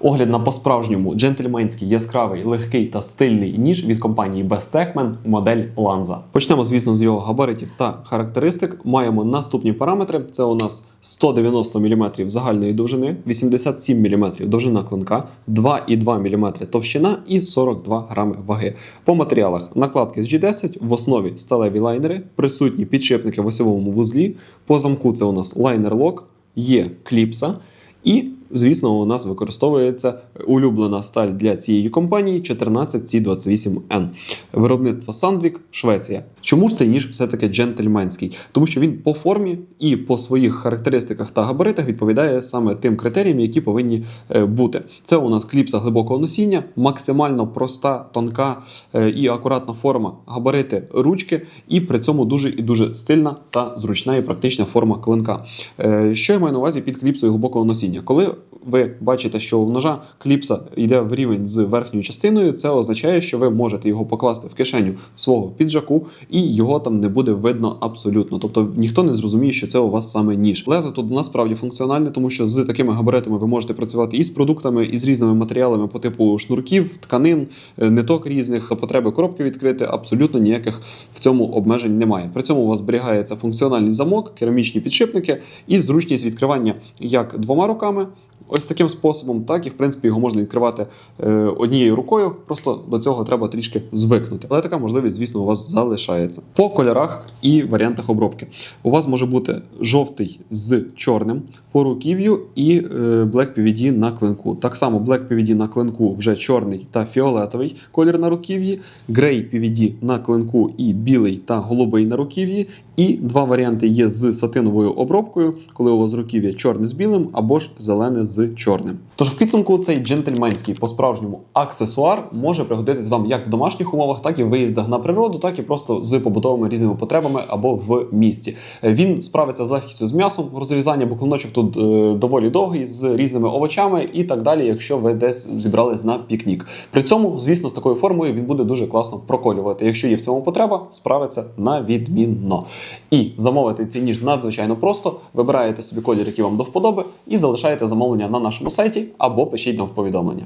Огляд на по-справжньому джентльменський, яскравий, легкий та стильний ніж від компанії Best Techman модель Lanza. Почнемо, звісно, з його габаритів та характеристик. Маємо наступні параметри: це у нас 190 мм загальної довжини, 87 мм довжина клинка, 2,2 мм товщина і 42 грами ваги. По матеріалах накладки з G10, в основі сталеві лайнери, присутні підшипники в осьовому вузлі. По замку це у нас лайнер-лок, є кліпса. І, звісно, у нас використовується улюблена сталь для цієї компанії 14C28N. Виробництво Sandvik, Швеція. Чому ж цей ніж все-таки джентльменський? Тому що він по формі і по своїх характеристиках та габаритах відповідає саме тим критеріям, які повинні е, бути. Це у нас кліпса глибокого носіння, максимально проста, тонка е, і акуратна форма, габарити ручки, і при цьому дуже і дуже стильна та зручна і практична форма клинка. Е, Що я маю на увазі під кліпсою глибокого носіння? Коли ви бачите, що у ножа кліпса йде в рівень з верхньою частиною, це означає, що ви можете його покласти в кишеню свого піджаку, і його там не буде видно абсолютно. Тобто ніхто не зрозуміє, що це у вас саме ніж. Лезо тут насправді функціональне, тому що з такими габаритами ви можете працювати і з продуктами, і з різними матеріалами по типу шнурків, тканин, е, ниток різних, потреби коробки відкрити. Абсолютно ніяких в цьому обмежень немає. При цьому у вас зберігається функціональний замок, керамічні підшипники і зручність відкривання як двома руками. Ось таким способом, так і в принципі його можна відкривати е, однією рукою. Просто до цього треба трішки звикнути. Але така можливість, звісно, у вас залишається. По кольорах і варіантах обробки. У вас може бути жовтий з чорним по руків'ю і е, Black PVD на клинку. Так само Black PVD на клинку вже чорний та фіолетовий колір на руків'ї, Grey PVD на клинку і білий та голубий на руків'ї. І два варіанти є з сатиновою обробкою, коли у вас руків'я чорне з білим або ж зелене з чорним. Тож в підсумку цей джентльменський по-справжньому аксесуар може пригодитись вам як в домашніх умовах, так і в виїздах на природу, так і просто з побутовими різними потребами або в місті. Е, Він справиться з легкістю з м'ясом розрізання, бо клиночок тут е, доволі довгий з різними овочами і так далі, якщо ви десь зібрались на пікнік. При цьому, звісно, з такою формою він буде дуже класно проколювати. Якщо є в цьому потреба, справиться на відмінно. І замовити цей ніж надзвичайно просто. Вибираєте собі колір, який вам до вподоби, і залишаєте замовлення на нашому сайті або пишіть нам в повідомлення.